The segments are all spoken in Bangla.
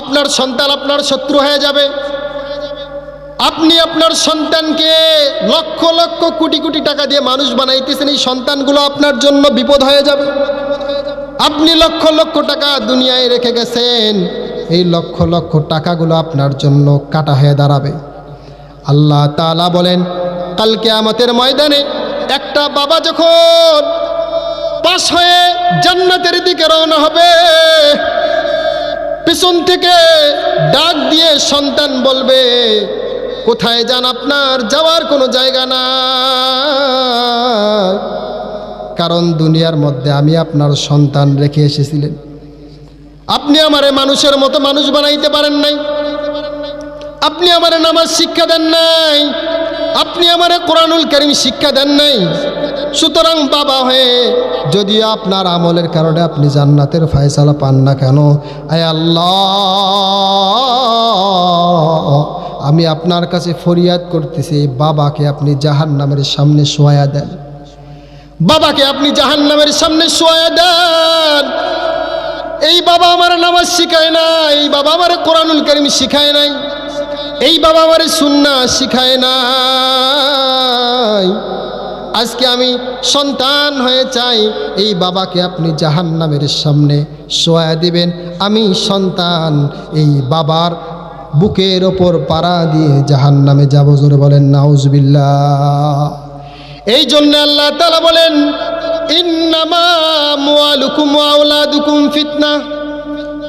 আপনার সন্তান আপনার শত্রু হয়ে যাবে। আপনি আপনার সন্তানকে লক্ষ লক্ষ কোটি কোটি টাকা দিয়ে মানুষ বানাইতেছেন, এই সন্তানগুলো আপনার জন্য বিপদ হয়ে যাবে। আপনি লক্ষ লক্ষ টাকা দুনিয়ায় রেখে গেছেন, এই লক্ষ লক্ষ টাকাগুলো আপনার জন্য কাটা হয়ে দাঁড়াবে। আল্লাহ তাআলা বলেন কালকে আমাদের ময়দানে একটা বাবা যখন পাশ হয়ে জান্নাতের দিকে রওনা হবে পিছন থেকে ডাক দিয়ে সন্তান বলবে, কোথায় যান আপনার? যাওয়ার কোনো জায়গা না কারণ দুনিয়ার মধ্যে আমি আপনার সন্তান রেখে এসেছিলেন। আপনি আমারে মানুষের মতো মানুষ বানাইতে পারেন নাই। আপনি আমার নামাজ শিক্ষা দেন নাই। আপনি আমার কোরআনুল করিম শিক্ষা দেন নাই। সুতরাং বাবা হয়ে যদিও আপনার আমলের কারণে আপনি জান্নাতের ফয়সালা পান না কেন, আয় আল্লাহ, আমি আপনার কাছে ফরিয়াদ করতেছি, বাবাকে আপনি জাহান নামের সামনে শোয়া দেন। বাবাকে আপনি জাহান নামের সামনে শোয়া দেন। এই বাবা আমার নামাজ শিখায় না এই বাবা আমার কোরআনুল করিম শিখায় নাই। এই বাবা আমার সুন্না শিখায় নাই। আজকে আমি সন্তান হয়ে চাই, এই বাবাকে আপনি জাহান নামের সামনে শোয়া দিবেন। আমি সন্তান, এই বাবার বুকের ওপর পাড়া দিয়ে জাহান নামে যাব, জোরে বলেন নাউজবিল্লা এই জন্য আল্লাহ তালা বলেন, ইন্নামা ওয়া ফিতনা।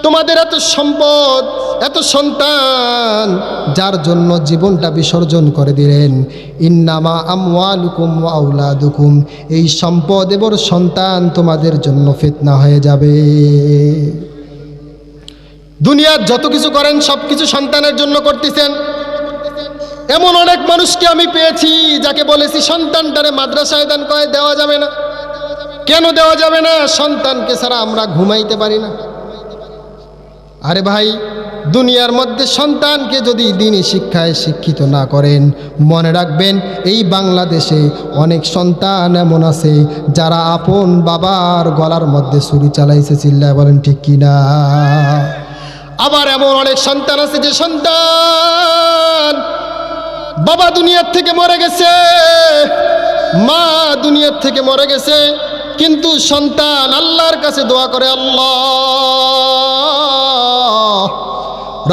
তোমাদের এত সম্পদ এত সন্তান যার জন্য জীবনটা বিসর্জন করে দিলেন। ইন্নামা আমওয়ালুকুম ওয়া আওলাদুকুম। এই সম্পদ এবং সন্তান তোমাদের জন্য ফিতনা হয়ে যাবে। দুনিয়ার যত কিছু করেন, সব কিছু সন্তানের জন্য করতেছেন। এমন অনেক মানুষকে আমি পেয়েছি যাকে বলেছি, সন্তানটারে মাদ্রাসায় দান করে দেওয়া যাবে না। কেন দেওয়া যাবে না? সন্তানকে ছাড়া আমরা ঘুমাইতে পারি না। আরে ভাই দুনিয়ার মধ্যে সন্তানকে যদি দিনই শিক্ষায় শিক্ষিত না করেন, মনে রাখবেন এই বাংলাদেশে অনেক সন্তান এমন আছে যারা আপন বাবার গলার মধ্যে ছুরি চালাইছে, চিল্লায় বলেন, ঠিক কিনা আবার এমন অনেক সন্তান আছে যে সন্তান বাবা দুনিয়ার থেকে মরে গেছে, মা দুনিয়ার থেকে মরে গেছে, কিন্তু সন্তান আল্লাহর কাছে দোয়া করে, আল্লাহ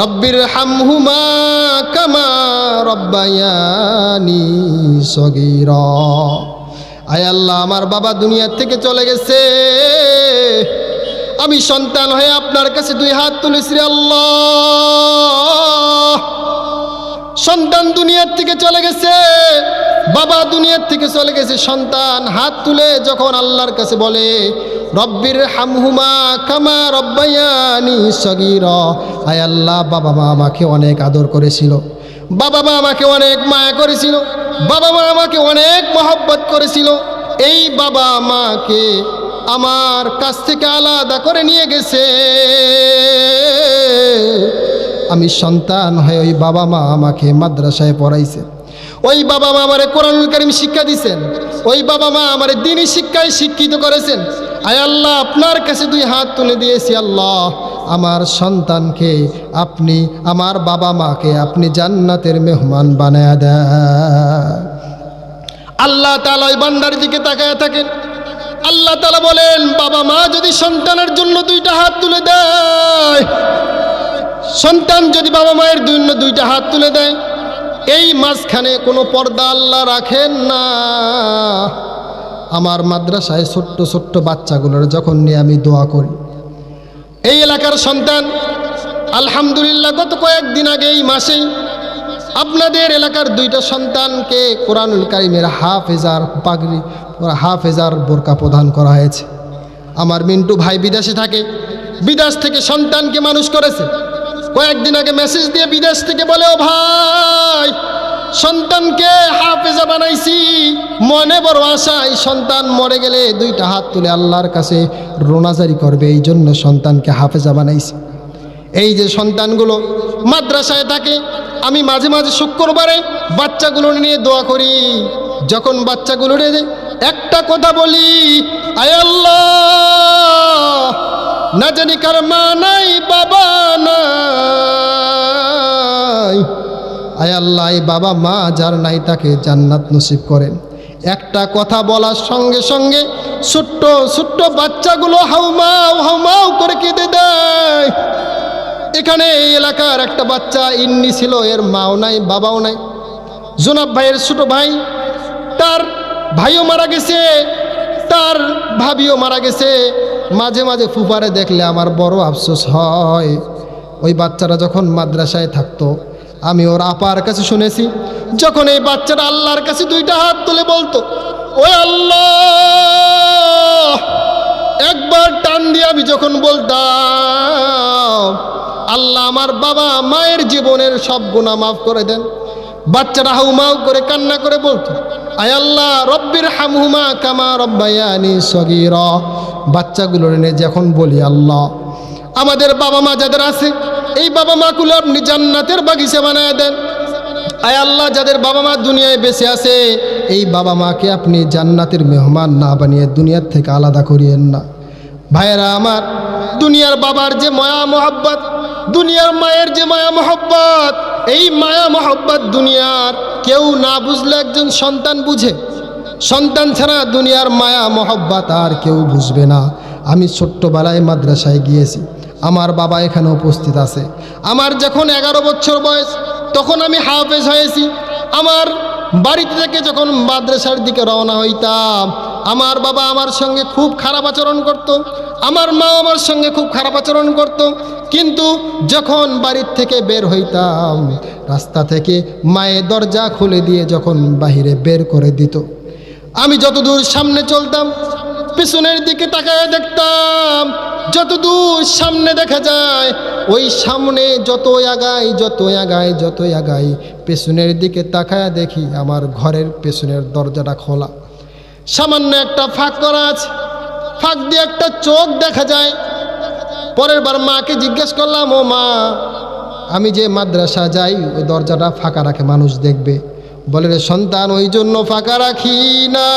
রব্বির হামহুমা কামা রব্বায়ানি সগীর। আয় আল্লাহ, আমার বাবা দুনিয়ার থেকে চলে গেছে। আমি সন্তান হয়ে আপনার কাছে দুই হাত তুলেছি আল্লাহ। সন্তান দুনিয়ার থেকে চলে গেছে, বাবা দুনিয়ার থেকে চলে গেছে, সন্তান হাত তুলে যখন আল্লাহর কাছে বলে, রব্বির হামহুমা কামা রব্বায়ানি সগির। আয় আল্লাহ, বাবা মা আমাকে অনেক আদর করেছিল, বাবা মা আমাকে অনেক মায়া করেছিল, বাবা মা আমাকে অনেক মহব্বত করেছিল। এই বাবা মাকে আমার কাছ থেকে আলাদা করে নিয়ে গেছে। আমি সন্তান হয়ে ওই বাবা মা আমাকে মাদ্রাসায় পড়াইছে। ওই বাবা মা আমারে কোরআনুল করিম শিক্ষা দিছেন। ওই বাবা মা আমারে দিনই শিক্ষায় শিক্ষিত করেছেন। আয় আল্লাহ, আপনার কাছে দুই হাত তুলে দিয়েছি আল্লাহ। আমার সন্তানকে আপনি, আমার বাবা মাকে আপনি জান্নাতের মেহমান বানায় দেন। আল্লাহ তালা ওই বান্দার দিকে তাকায় থাকেন। আল্লাহ তালা বলেন, বাবা মা যদি সন্তানের জন্য দুইটা হাত তুলে দেয় সন্তান যদি বাবা মায়ের জন্য দুইটা হাত তুলে দেয়, এই মাঝখানে কোনো পর্দা আল্লাহ রাখেন না। আমার মাদ্রাসায় ছোট্ট ছোট্ট বাচ্চাগুলোর যখন নিয়ে আমি দোয়া করি। এই এলাকার সন্তান, আলহামদুলিল্লাহ, গত কয়েকদিন আগে এই মাসেই আপনাদের এলাকার দুইটা সন্তানকে কোরআনুল কারিমের হাফেজার পাগড়ি, হাফেজার বোরকা প্রদান করা হয়েছে। আমার মিন্টু ভাই বিদেশে থাকে, বিদেশ থেকে সন্তানকে মানুষ করেছে। কয়েকদিন আগে মেসেজ দিয়ে বিদেশ থেকে বলে, ও ভাই, সন্তানকে হাফেজা বানাইছি। মনে বড় আশা, এই সন্তান মরে গেলে দুইটা হাত তুলে আল্লাহর কাছে রোনাজারি করবে, এই জন্য সন্তানকে হাফেজা বানাইছি। এই যে সন্তানগুলো মাদ্রাসায় থাকে, আমি মাঝে মাঝে শুক্রবারে বাচ্চাগুলো নিয়ে দোয়া করি। যখন বাচ্চাগুলো একটা কথা বলি, আয় আল্লাহ, না জানি কার মা নাই, বাবা নাই। আয় আল্লাহ, এই বাবা মা যার নাই তাকে জান্নাত নসিব করেন। একটা কথা বলার সঙ্গে সঙ্গে ছোট্ট ছোট্ট বাচ্চাগুলো হাউমাউ হাউমাউ করে কেঁদে দেয়। এখানে এই এলাকার একটা বাচ্চা ইন্নি ছিল, এর মাও নাই, বাবাও নাই। জোনাব ভাইয়ের ছোট ভাই, তার ভাইও মারা গেছে, তার ভাবিও মারা গেছে। মাঝে মাঝে ফুপারে দেখলে আমার বড় আফসোস হয়। ওই বাচ্চারা যখন মাদ্রাসায় থাকতো আমি ওর আপার কাছে শুনেছি। যখন এই বাচ্চাটা আল্লাহর কাছে দুইটা হাত তুলে বলতো, ওই আল্লাহ, একবার টান দিয়ে আমি যখন বলতাম, আল্লাহ আমার বাবা মায়ের জীবনের সব গুণা মাফ করে দেন। বাচ্চারা হাউমাউ করে কান্না করে বলতো, আয় আল্লাহ, রব্বির হামহুমা কামা রব্বায়ানি সগির। বাচ্চাগুলোর এনে যখন বলি, আল্লাহ আমাদের বাবা মা যাদের আছে, এই বাবা মাগুলো আপনি জান্নাতের বাগিচা বানায় দেন। আয় আল্লাহ, যাদের বাবা মা দুনিয়ায় বেঁচে আছে, এই বাবা মাকে আপনি জান্নাতের মেহমান না বানিয়ে দুনিয়ার থেকে আলাদা করিয়েন না। ভাইয়েরা আমার, দুনিয়ার বাবার যে মায়া মোহাব্বত, দুনিয়ার মায়ের যে মায়া মোহব্বত, এই মায়া মোহব্বত দুনিয়ার কেউ না বুঝলে একজন সন্তান বুঝে। সন্তান ছাড়া দুনিয়ার মায়া মোহব্বত আর কেউ বুঝবে না। আমি ছোট্টবেলায় মাদ্রাসায় গিয়েছি। আমার বাবা এখানে উপস্থিত আছে আমার যখন এগারো বছর বয়স, তখন আমি হাফেজ হয়েছি আমার বাড়িতে থেকে যখন মাদ্রাসার দিকে রওনা হইতাম, আমার বাবা আমার সঙ্গে খুব খারাপ আচরণ করত। আমার মা আমার সঙ্গে খুব খারাপ আচরণ করত। কিন্তু যখন বাড়ির থেকে বের হইতাম, রাস্তা থেকে মায়ের দরজা খুলে দিয়ে যখন বাহিরে বের করে দিত আমি যতদূর সামনে চলতাম, পিছনের দিকে তাকায় দেখতাম যতদূর সামনে দেখা যায়, ওই সামনে যত আগাই যত আগাই যত আগাই, পেছনের দিকে তাকায় দেখি আমার ঘরের পেছনের দরজাটা খোলা। সামান্য একটা ফাঁক করা আছে। ফাঁক দিয়ে একটা চোখ দেখা যায়। পরের বার মাকে জিজ্ঞেস করলাম, ও মা, আমি যে মাদ্রাসা যাই, ওই দরজাটা ফাঁকা রাখে মানুষ দেখবে। বলে, রে সন্তান, ওই জন্য ফাঁকা রাখি না।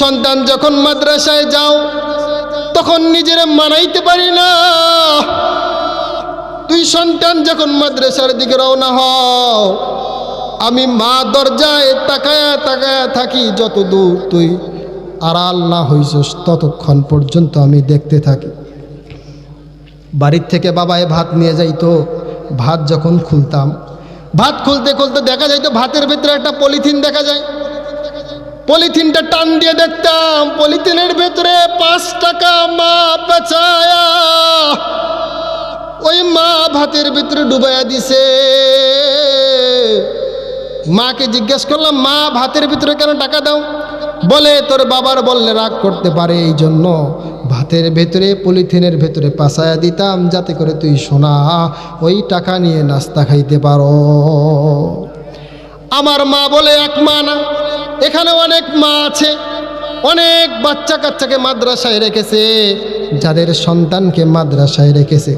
সন্তান যখন মাদ্রাসায় যাও, তখন নিজের মানাইতে পারি না। তুই সন্তান যখন মাদ্রাসার দিকে রওনা হও, আমি মা দরজায় তাকায়া তাকায়া থাকি যত দূর তুই আড়াল না হইছস, ততক্ষণ পর্যন্ত আমি দেখতে থাকি। বাড়ির থেকে বাবায় ভাত নিয়ে যাইতো, ভাত যখন খুলতাম, ভাত খুলতে খুলতে দেখা যাইতো ভাতের ভিতরে একটা পলিথিন দেখা যায়। পলিথিনটা টান দিয়ে দেখতাম, পলিথিনের ভেতরে পাঁচ টাকা মা পেঁচায়া ওই মা ভাতের ভিতরে ডুবাইয়া দিছে। মাকে জিজ্ঞেস করলাম, মা, ভাতের ভিতরে কেন টাকা দাও? বলে, তোর বাবার বললে রাগ করতে পারে এই জন্য ভাতের ভেতরে, পলিথিনের ভেতরে পাশায়া দিতাম, যাতে করে তুই সোনা ওই টাকা নিয়ে নাস্তা খাইতে পারো। আমার মা বলে এক মা না। এখানে অনেক মা আছে। অনেক বাচ্চা কাচ্চাকে মাদ্রাসায় রেখেছে, যাদের সন্তানকে মাদ্রাসায় রেখেছে।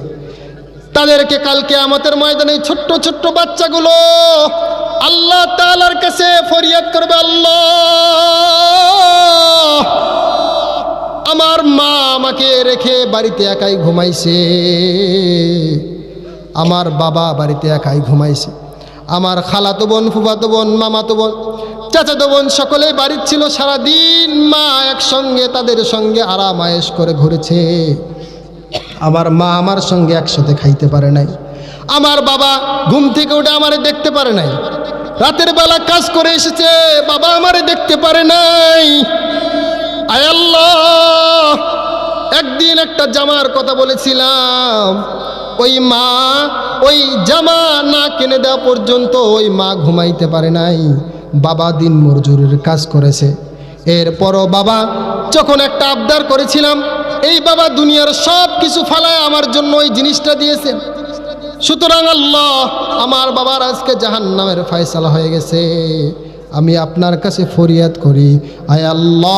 তাদেরকে কালকে আমাদের ময়দানে ছোট্ট ছোট্ট বাচ্চাগুলো আল্লাহ তালার কাছে ফরিয়াদ করবে, আল্লাহ। আমার মা আমাকে রেখে বাড়িতে একাই ঘুমাইছে। আমার বাবা বাড়িতে একাই ঘুমাইছে। আমার খালাতো বোন, ফুফাতো বোন, মামাতো বোন, চাচাতো বোন সকলেই বাড়ির ছিল সারাদিন। মা একসঙ্গে, তাদের সঙ্গে আরাম আয়েস করে ঘুরেছে। আমার মা আমার সঙ্গে একসাথে খাইতে পারে নাই। আমার বাবা ঘুম থেকে উঠে আমারে দেখতে পারে নাই। রাতের বেলা কাজ করে এসেছে, বাবা আমারে দেখতে পারে নাই। আয় আল্লাহ, একদিন একটা জামার কথা বলেছিলাম। ওই মা, ওই জামা না কিনে দেওয়া পর্যন্ত ওই মা ঘুমাইতে পারে নাই। বাবা দিন মজুরির কাজ করেছে। এরপরও বাবা, যখন একটা আবদার করেছিলাম, এই বাবা দুনিয়ার সব কিছু ফালায় আমার জন্য ওই জিনিসটা দিয়েছেন সুতরাং আল্লাহ আমার বাবার আজকে জাহান নামের ফয়সালা হয়ে গেছে। আমি আপনার কাছে ফরিয়াদ করি। আয় আল্লাহ,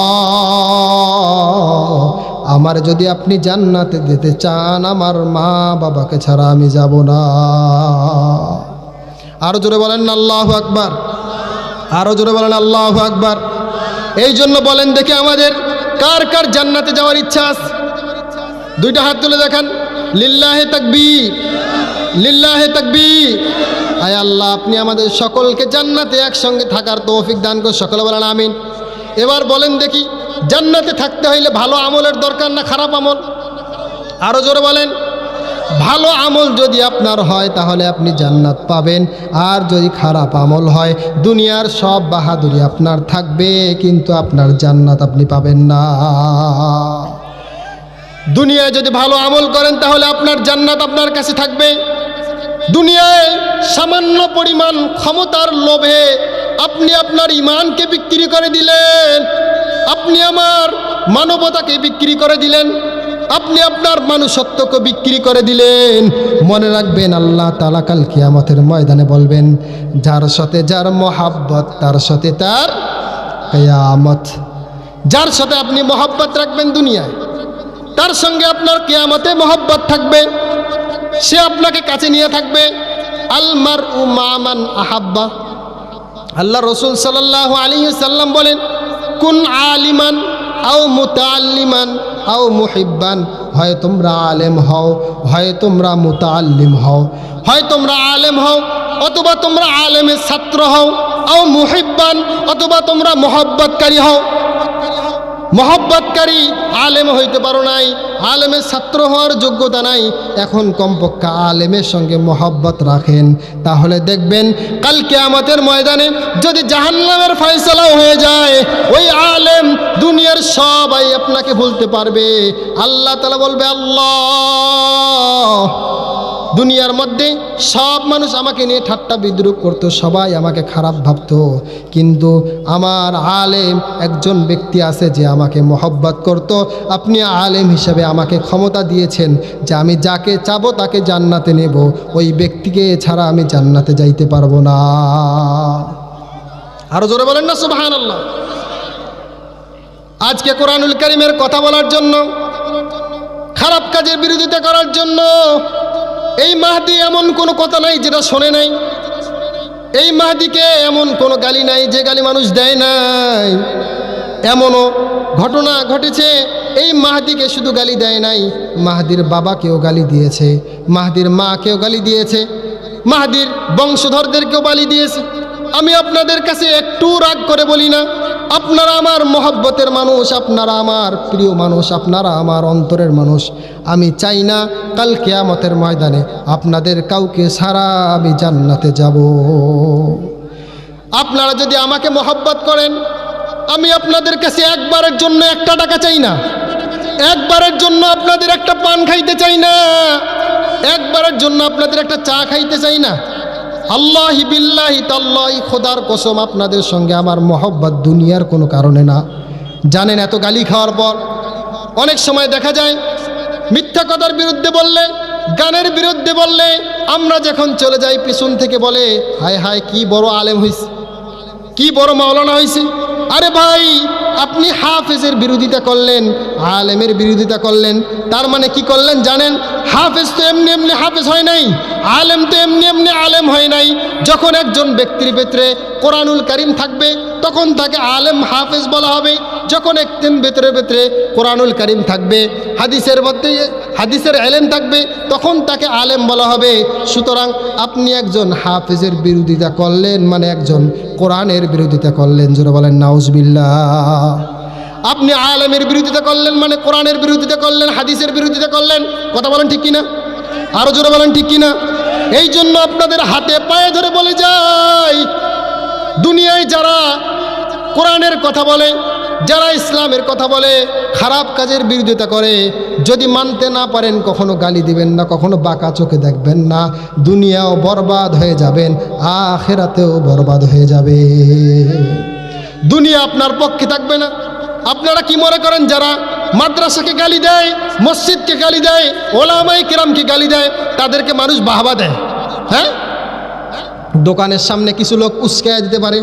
আমার যদি আপনি জান্নাতে দিতে চান, আমার মা বাবাকে ছাড়া আমি যাব না। আরও জোরে বলেন আল্লাহ আকবার। আরও জোরে বলেন আল্লাহ আকবার। এই জন্য বলেন দেখে আমাদের কার কার জান্নাতে যাওয়ার ইচ্ছা আছে। দুইটা হাত তুলে দেখান। লিল্লাহে তাকবীর। লিল্লাহে তাকবি আয় আল্লাহ, আপনি আমাদের সকলকে জান্নাতে একসঙ্গে থাকার তৌফিক দান করে সকলে বলেন আমিন। এবার বলেন দেখি, জান্নাতে থাকতে হইলে ভালো আমলের দরকার না খারাপ আমল? আরও জোরে বলেন। ভালো আমল যদি আপনার হয়, তাহলে আপনি জান্নাত পাবেন। আর যদি খারাপ আমল হয়, দুনিয়ার সব বাহাদুরি আপনার থাকবে, কিন্তু আপনার জান্নাত আপনি পাবেন না। দুনিয়ায় যদি ভালো আমল করেন, তাহলে আপনার জান্নাত আপনার কাছে থাকবে। দুনিয়ায় সামান্য পরিমাণ ক্ষমতার লোভে আপনি আপনার ইমানকে বিক্রি করে দিলেন। আপনি আমার মানবতাকে বিক্রি করে দিলেন। আপনি আপনার মানুষত্বকে বিক্রি করে দিলেন। মনে রাখবেন, আল্লাহ তালা কাল কিয়ামতের ময়দানে বলবেন, যার সাথে যার মহাব্বত, তার সাথে তার কেয়ামত। যার সাথে আপনি মহাব্বত রাখবেন দুনিয়ায়, তার সঙ্গে আপনার কেয়ামতে মহব্বত থাকবে। সে আপনাকে কাছে নিয়ে থাকবে। আলমার উ আহাব্বা। আল্লাহ রসুল সাল্লাহ আলী সাল্লাম বলেন, কুন আলিমান আও মুতাল্লিমান আও মুহিব্বান। হয় তোমরা আলেম হও, হয় তোমরা মুতাল্লিম হও। হয় তোমরা আলেম হও, অথবা তোমরা আলেমের ছাত্র হও, আও মুহিব্বান, অথবা তোমরা মোহব্বতকারী হও। মহব্বতকারী আলেম হইতে পারো নাই, আলেমের ছাত্র হওয়ার যোগ্যতা নাই, এখন কমপক্ষে আলেমের সঙ্গে মহব্বত রাখেন। তাহলে দেখবেন কালকে আমাদের ময়দানে যদি জাহান্নামের ফয়সলাও হয়ে যায় দুনিয়ার সবাই আপনাকে ভুলতে পারবে। আল্লাহ তালা বলবে, আল্লাহ, দুনিয়ার মধ্যে সব মানুষ আমাকে নিয়ে ঠাট্টা বিদ্রুপ করতো, সবাই আমাকে খারাপ ভাবতো। কিন্তু আমার আলেম একজন ব্যক্তি আছে যে আমাকে মহব্বত করত। আপনি আলেম হিসেবে আমাকে ক্ষমতা দিয়েছেন যে আমি যাকে চাব তাকে জান্নাতে নেব। ওই ব্যক্তিকে ছাড়া আমি জান্নাতে যাইতে পারব না। আরও জোরে বলেন না সুবাহান আল্লাহ আজকে কোরআনুল করিমের কথা বলার জন্য, খারাপ কাজের বিরোধিতা করার জন্য, এই মাহদি এমন কোনো কথা নাই যেটা শোনে নাই। এই মাহদিকে এমন কোনো গালি নাই যে গালি মানুষ দেয় নাই। এমনও ঘটনা ঘটেছে, এই মাহদিকে শুধু গালি দেয় নাই, মাহদির বাবাকেও গালি দিয়েছে, মাহদির মাকেও গালি দিয়েছে, মাহদির বংশধরদেরকেও গালি দিয়েছে। আমি আপনাদের কাছে একটু রাগ করে বলি না আপনারা আমার মহব্বতের মানুষ, আপনারা আমার প্রিয় মানুষ, আপনারা আমার অন্তরের মানুষ। আমি চাই না কাল কেয়ামতের ময়দানে আপনাদের কাউকে সারা আমি জান্নাতে যাব। আপনারা যদি আমাকে মহব্বত করেন, আমি আপনাদের কাছে একবারের জন্য একটা টাকা চাই না। একবারের জন্য আপনাদের একটা পান খাইতে চাই না। একবারের জন্য আপনাদের একটা চা খাইতে চাই না। আল্লাহি বিল্লাহি তাল্লাহি, খোদার কসম আপনাদের সঙ্গে আমার মহব্বত দুনিয়ার কোনো কারণে না। জানেন এত গালি খাওয়ার পর অনেক সময় দেখা যায়, মিথ্যা কথার বিরুদ্ধে বললে, গানের বিরুদ্ধে বললে, আমরা যখন চলে যাই, পিছন থেকে বলে, হায় হায়, কি বড় আলেম হয়েছে কি বড় মাওলানা হয়েছে আরে ভাই আপনি হাফেজের বিরোধিতা করলেন, আলেমের বিরোধিতা করলেন, তার মানে কি করলেন জানেন? হাফেজ তো এমনি এমনি হাফেজ হয় নাই, আলেম তো এমনি এমনি আলেম হয় নাই। যখন একজন ব্যক্তির ভেতরে কোরআনুল করিম থাকবে, তখন তাকে আলেম হাফেজ বলা হবে। যখন একদিন ভেতরে ভেতরে কোরআনুল করিম থাকবে, হাদিসের মধ্যে হাদিসের এলেম থাকবে, তখন তাকে আলেম বলা হবে। সুতরাং আপনি একজন হাফেজের বিরোধিতা করলেন মানে একজন কোরআনের বিরোধিতা করলেন, জোরে বলেন নাউজবিল্লা আপনি আলেমের বিরোধিতা করলেন মানে কোরআনের বিরোধিতা করলেন, হাদিসের বিরোধিতা করলেন, কথা বলেন ঠিক কিনা? আরও জোরে বলেন ঠিক কিনা? এই জন্য আপনাদের হাতে পায়ে ধরে বলে যাই, দুনিয়ায় যারা কোরআনের কথা বলে যারা ইসলামের কথা বলে, খারাপ কাজের বিরোধিতা করে, যদি মানতে না পারেন, কখনো গালি দিবেন না, কখনো বাঁকা চোখে দেখবেন না, দুনিয়াও বরবাদ হয়ে যাবেন, আখেরাতেও বরবাদ হয়ে যাবে। দুনিয়া আপনার পক্ষে থাকবে না। আপনারা কি মনে করেন, যারা মাদ্রাসাকে গালি দেয়, মসজিদকে গালি দেয় ওলামাই কিরামকে গালি দেয়, তাদেরকে মানুষ বাহবা দেয়? হ্যাঁ? দোকানের সামনে কিছু লোক উস্কায় দিতে পারে।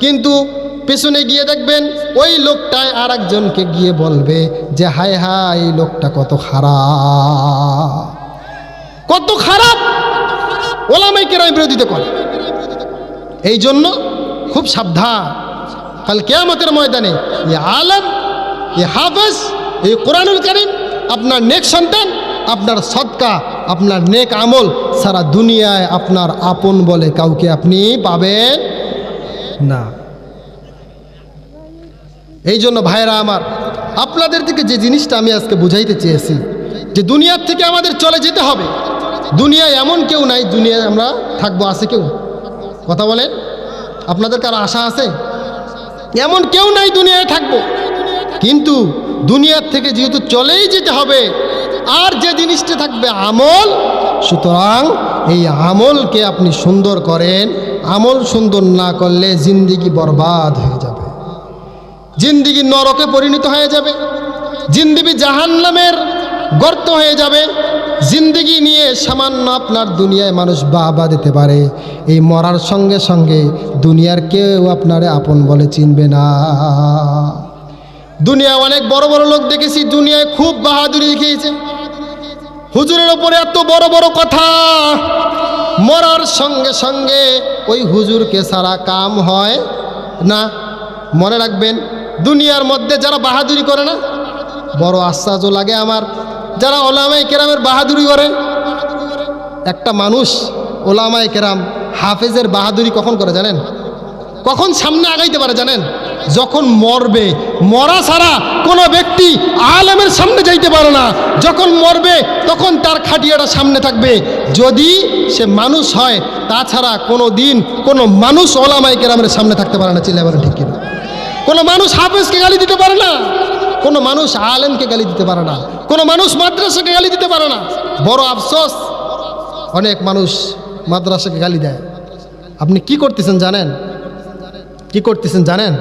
কিন্তু পেছনে গিয়ে দেখবেন ওই লোকটায় আর একজনকে গিয়ে বলবে যে, হায় হায়, এই লোকটা কত খারাপ। কত খারাপ। ওলামাই কেরাম বিরোধিতা করে। এই জন্য খুব সাবধান। কাল কেয়ামতের ময়দানে এ আলম, এ হাফেজ, এই কোরআনুল করিম, আপনার নেক সন্তান, আপনার সৎকা আপনার নেক আমল সারা দুনিয়ায় আপনার আপন বলে কাউকে আপনি পাবেন না। এই জন্য ভাইরা আমার, আপনাদের থেকে যে জিনিসটা আমি আজকে বুঝাইতে চেয়েছি, যে দুনিয়ার থেকে আমাদের চলে যেতে হবে। দুনিয়ায় এমন কেউ নাই, দুনিয়ায় আমরা থাকব, আছে কেউ? কথা বলেন? আপনাদের কারও আশা আছে? এমন কেউ নাই দুনিয়ায় থাকব। কিন্তু দুনিয়ার থেকে যেহেতু চলেই যেতে হবে, আর যে জিনিসটা থাকবে আমল, সুতরাং এই আমলকে আপনি সুন্দর করেন। আমল সুন্দর না করলে জিন্দিগি বরবাদ হয়ে জিন্দিগি নরকে পরিণত হয়ে যাবে। জিন্দিগি জাহান্নামের গর্ত হয়ে যাবে। জিন্দিগি নিয়ে সামান্য আপনার দুনিয়ায় মানুষ বাবা দিতে পারে। এই মরার সঙ্গে সঙ্গে দুনিয়ার কেউ আপনারে আপন বলে চিনবে না। দুনিয়া অনেক বড় বড় লোক দেখেছি, দুনিয়ায় খুব বাহাদুরি দেখিয়েছে। হুজুরের ওপরে এত বড় বড় কথা। মরার সঙ্গে সঙ্গে ওই হুজুরকে সারা কাম হয় না। মনে রাখবেন দুনিয়ার মধ্যে যারা বাহাদুরি করে না, বড় আশ্চর্য লাগে আমার। যারা ওলামাই কেরামের বাহাদুরি করে, একটা মানুষ ওলামাই কেরাম হাফেজের বাহাদুরি কখন করে জানেন? কখন সামনে আগাইতে পারে জানেন? যখন মরবে। মরা ছাড়া কোনো ব্যক্তি আলেমের সামনে যাইতে পারে না। যখন মরবে, তখন তার খাটিয়াটা সামনে থাকবে। যদি সে মানুষ হয়, তাছাড়া কোনো দিন কোনো মানুষ ওলামাই কেরামের সামনে থাকতে পারে না। চিল্লা ঠিক কিনা মানুষ হাফেজকে গালি দিতে পারে না, কোনো মানুষ আলেমকে গালি দিতে পারে না, কোনো মানুষ মাদ্রাসাকে গালি দিতে পারে না। বড় আফসোস, অনেক মানুষ মাদ্রাসাকে গালি দেয়। আপনি কি করতেছেন জানেন? কি করতেছেন জানেন?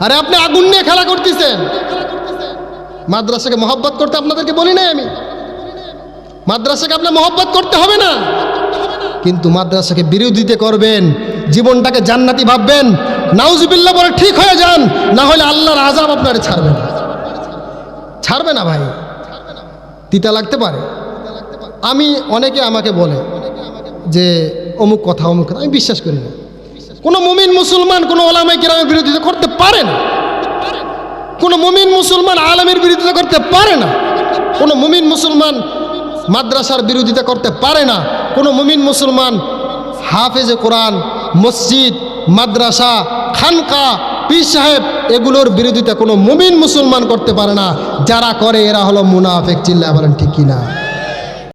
আরে আপনি আগুন নিয়ে খেলা করতেছেন। মাদ্রাসাকে মহব্বত করতে আপনাদেরকে বলি নাই আমি। মাদ্রাসাকে আপনার মহব্বত করতে হবে না। কিন্তু মাদ্রাসাকে বিরোধিতা করবেন। জীবনটাকে জান্নাতি ভাববেন, নাউজুবিল্লাহ বলে ঠিক হয়ে যান, না হলে আল্লাহর আজাব আপনারে ছাড়বে না। ছাড়বে না ভাই। তিতা লাগতে পারে। আমি অনেকে আমাকে বলে যে, অমুক কথা অমুক কথা, আমি বিশ্বাস করি না। কোনো মুমিন মুসলমান, কোনো ওলামাই কিরামের বিরোধিতা করতে পারে না। কোনো মুমিন মুসলমান আলমের বিরোধিতা করতে পারে না। কোনো মুমিন মুসলমান মাদ্রাসার বিরোধিতা করতে পারে না। কোনো মুমিন মুসলমান হাফেজে কোরআন মসজিদ, মাদ্রাসা, খানকা, পীর সাহেব, এগুলোর বিরোধিতা কোনো মুমিন মুসলমান করতে পারে না। যারা করে, এরা হলো মুনাফেক চিল্লা বলেন ঠিক কিনা।